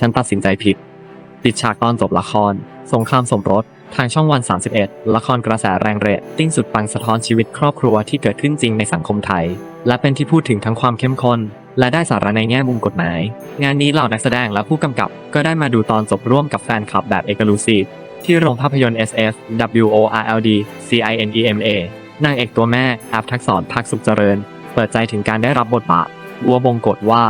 ฉันตัดสินใจผิด ติดฉากตอนจบละคร สงครามสมรส ทางช่องวัน 31 ละครกระแสแรงเรตติ้งสุดปังสะท้อนชีวิตครอบครัวที่เกิดขึ้นจริงในสังคมไทย และเป็นที่พูดถึงทั้งความเข้มข้น และได้สาระในแง่มุมกฎหมาย งานนี้เหล่านักแสดงและผู้กำกับก็ได้มาดูตอนจบร่วมกับแฟนคลับแบบเอกลูซีที่โรงภาพยนตร์ SF WORLD CINEMA นางเอกตัวแม่แอฟทักษรพักสุขเจริญ เปิดใจถึงการได้รับบทบาทวัวบงกฎว่า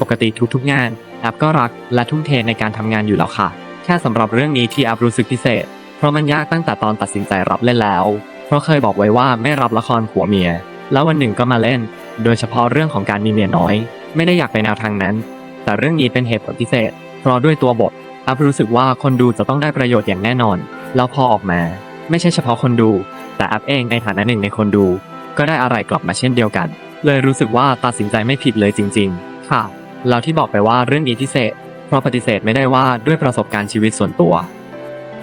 ปกติทุกๆงาน แอปก็รักและทุ่มเทในการทำงานอยู่แล้วค่ะ แค่สำหรับเรื่องนี้ที่แอปรู้สึกพิเศษ เพราะมันยากตั้งแต่ตอนตัดสินใจรับเล่นแล้ว เพราะเคยบอกไว้ว่าไม่รับละครผัวเมีย แล้ววันหนึ่งก็มาเล่น โดยเฉพาะเรื่องของการมีเมียน้อย ไม่ได้อยากไปแนวทางนั้น แต่เรื่องนี้เป็นเหตุผลพิเศษ เพราะด้วยตัวบทแอปรู้สึกว่าคนดูจะต้องได้ประโยชน์อย่างแน่นอน แล้วพอออกมา ไม่ใช่เฉพาะคนดู แต่แอปเองในฐานะหนึ่งในคนดู ก็ได้อะไรกลับมาเช่นเดียวกัน เลยรู้สึกว่าตัดสินใจไม่ผิดเลยจริง ๆ ค่ะ แล้วที่บอกไปว่าเรื่องนี้พิเศษ เพราะปฏิเสธไม่ได้ว่าด้วยประสบการณ์ชีวิตส่วนตัว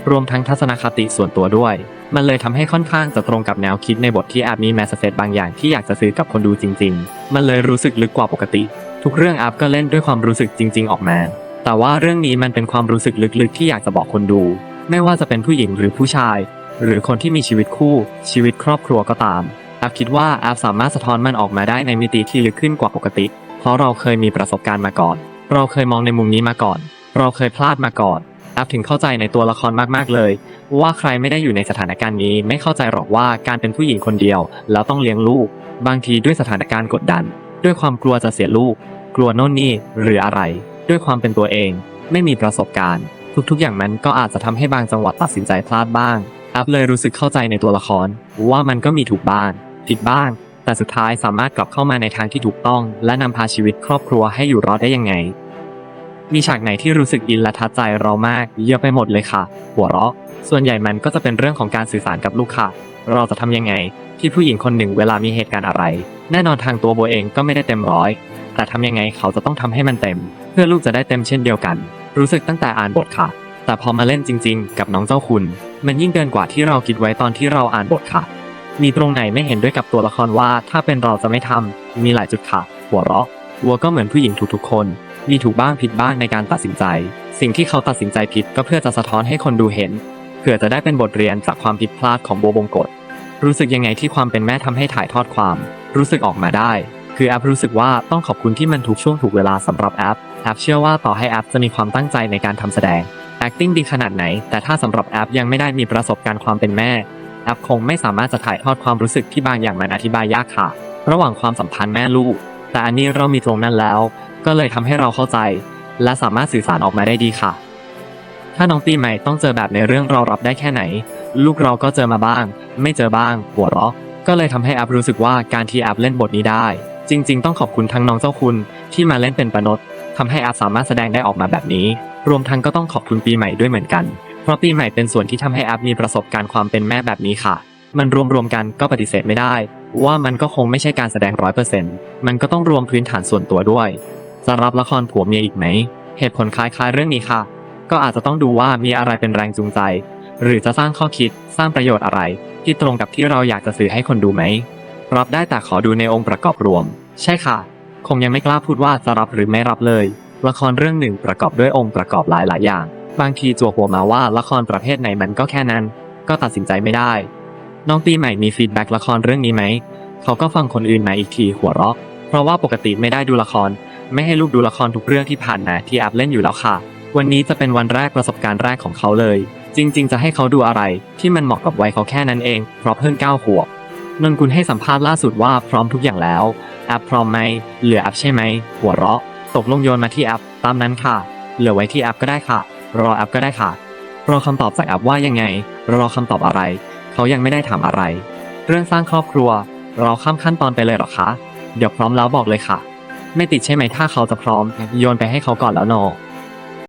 รวมทั้งทัศนคติส่วนตัวด้วย มันเลยทำให้ค่อนข้างจะตรงกับแนวคิดในบทที่แอปมีแมสเซจบางอย่างที่อยากจะซื้อกับคนดูจริง ๆ มันเลยรู้สึกลึกกว่าปกติ ทุกเรื่องแอปก็เล่นด้วยความรู้สึกจริง ๆ ออกมา แต่ว่าเรื่องนี้มันเป็นความรู้สึกลึกๆ ที่อยากจะบอกคนดู ไม่ว่าจะเป็นผู้หญิงหรือผู้ชาย หรือคนที่มีชีวิตคู่ ชีวิตครอบครัวก็ตามแอปคิดว่าแอปสามารถสะท้อนมันออกมาได้ในมิติที่ลึกขึ้นกว่าปกติ เพราะเราเคยมีประสบการณ์มาก่อน เราเคยมองในมุมนี้มาก่อน เราเคยพลาดมาก่อนแอปถึงเข้าใจในตัวละครมากๆเลย ว่าใครไม่ได้อยู่ในสถานการณ์นี้ไม่เข้าใจหรอกว่าการเป็นผู้หญิงคนเดียว แล้วต้องเลี้ยงลูก บางทีด้วยสถานการณ์กดดัน ด้วยความกลัวจะเสียลูก กลัวโน่นนี่หรืออะไร ด้วยความเป็นตัวเอง ไม่มีประสบการณ์ ทุกๆอย่างมันก็อาจจะทำให้บางจังหวะตัดสินใจพลาดบ้างแอปเลยรู้สึกเข้าใจในตัวละคร ว่ามันก็มีถูกบ้างผิดบ้าง แต่สุดท้ายสามารถกลับเข้ามาในทางที่ถูกต้อง และนำพาชีวิตครอบครัวให้อยู่รอดได้ยังไง มีฉากไหนที่รู้สึกอินและทัดใจเรามาก เยอะไปหมดเลยค่ะ หัวเราะ ส่วนใหญ่มันก็จะเป็นเรื่องของการสื่อสารกับลูกค่ะเราจะทำยังไง ที่ผู้หญิงคนหนึ่งเวลามีเหตุการณ์อะไร แน่นอนทางตัวโบเองก็ไม่ได้เต็มร้อย แต่ทำยังไงเขาจะต้องทำให้มันเต็ม เพื่อลูกจะได้เต็มเช่นเดียวกัน รู้สึกตั้งแต่อ่านบทค่ะ แต่พอมาเล่นจริง ๆ กับน้องเจ้าคุณ มันยิ่งเกินกว่าที่เราคิดไว้ตอนที่เราอ่านบทค่ะ มีตรงไหนไม่เห็นด้วยกับตัวละครว่า ถ้าเป็นเราจะไม่ทำมีหลายจุดค่ะ หัวเราะวัวก็เหมือนผู้หญิงทุกๆคน มีถูกบ้างผิดบ้างในการตัดสินใจ สิ่งที่เขาตัดสินใจผิดก็เพื่อจะสะท้อนให้คนดูเห็นเพื่อจะได้เป็นบทเรียนจากความผิดพลาดของบัวบงกฎรู้สึกยังไงที่ความเป็นแม่ทำให้ถ่ายทอดความ รู้สึกออกมาได้ คือแอปรู้สึกว่าต้องขอบคุณที่มันถูกช่วงถูกเวลาสำหรับแอปแอปเชื่อว่าต่อให้แอปจะมีความตั้งใจในการทำแสดง acting ดีขนาดไหน แต่ถ้าสำหรับแอปยังไม่ได้มีประสบการณ์ความเป็นแม่ แอปคงไม่สามารถจะถ่ายทอดความรู้สึกที่บางอย่างมันอธิบายยากค่ะ ระหว่างความสัมพันธ์แม่ลูก แต่อันนี้เรามีตรงนั้นแล้ว ก็เลยทำให้เราเข้าใจ และสามารถสื่อสารออกมาได้ดีค่ะ ถ้าน้องปีใหม่ต้องเจอแบบในเรื่องเรารับได้แค่ไหน ลูกเราก็เจอมาบ้าง ไม่เจอบ้างหัวเราะก็เลยทำให้แอปรู้สึกว่าการที่แอปเล่นบทนี้ได้ จริง ๆ ต้องขอบคุณทั้งน้องเจ้าคุณที่มาเล่นเป็นปนดทำให้แอปสามารถแสดงได้ออกมาแบบนี้ รวมทั้งก็ต้องขอบคุณปีใหม่ด้วยเหมือนกัน เพราะปีใหม่เป็นส่วนที่ทำให้แอปมีประสบการณ์ความเป็นแม่แบบนี้ค่ะ มันรวมๆกันก็ปฏิเสธไม่ได้ ว่ามันก็คงไม่ใช่การแสดงร้อยเปอร์เซ็นต์มันก็ต้องรวมพื้นฐานส่วนตัวด้วยจะรับละครผัวเมียอีกไหม เหตุผลคล้ายๆเรื่องนี้ค่ะ ก็อาจจะต้องดูว่ามีอะไรเป็นแรงจูงใจ หรือจะสร้างข้อคิดสร้างประโยชน์อะไร ที่ตรงกับที่เราอยากจะสื่อให้คนดูไหมรับได้แต่ขอดูในองค์ประกอบรวม ใช่ค่ะ คงยังไม่กล้าพูดว่าจะรับหรือไม่รับเลย ละครเรื่องหนึ่งประกอบด้วยองค์ประกอบหลายๆอย่าง บางทีจั่วหัวมาว่าละครประเภทไหนมันก็แค่นั้น ก็ตัดสินใจไม่ได้ น้องปีใหม่มีฟีดแบ็กละครเรื่องนี้ไหม เขาก็ฟังคนอื่นมาอีกทีหัวเราะ เพราะว่าปกติไม่ได้ดูละคร ไม่ให้ลูกดูละครทุกเรื่องที่ผ่านมาที่แอปเล่นอยู่แล้วค่ะ วันนี้จะเป็นวันแรกประสบการณ์แรกของเขาเลย จริง ๆ จะให้เขาดูอะไร ที่มันเหมาะกับวัยเขาแค่นั้นเอง เพราะเพิ่งเก้าขวบนนกุลให้สัมภาษณ์ล่าสุดว่าพร้อมทุกอย่างแล้ว แอปพร้อมไหม เหลือแอปใช่ไหม หัวเราะ ตกลงโยนมาที่แอป ตามนั้นค่ะ เหลือไว้ที่แอปก็ได้ค่ะ รอแอปก็ได้ค่ะ รอคำตอบจากแอปว่ายังไง รอคำตอบอะไร เขายังไม่ได้ถามอะไร เรื่องสร้างครอบครัว เราข้ามขั้นตอนไปเลยหรอคะ เดี๋ยวพร้อมแล้วบอกเลยค่ะ ไม่ติดใช่ไหมถ้าเขาจะพร้อม โยนไปให้เขาก่อนแล้วนอ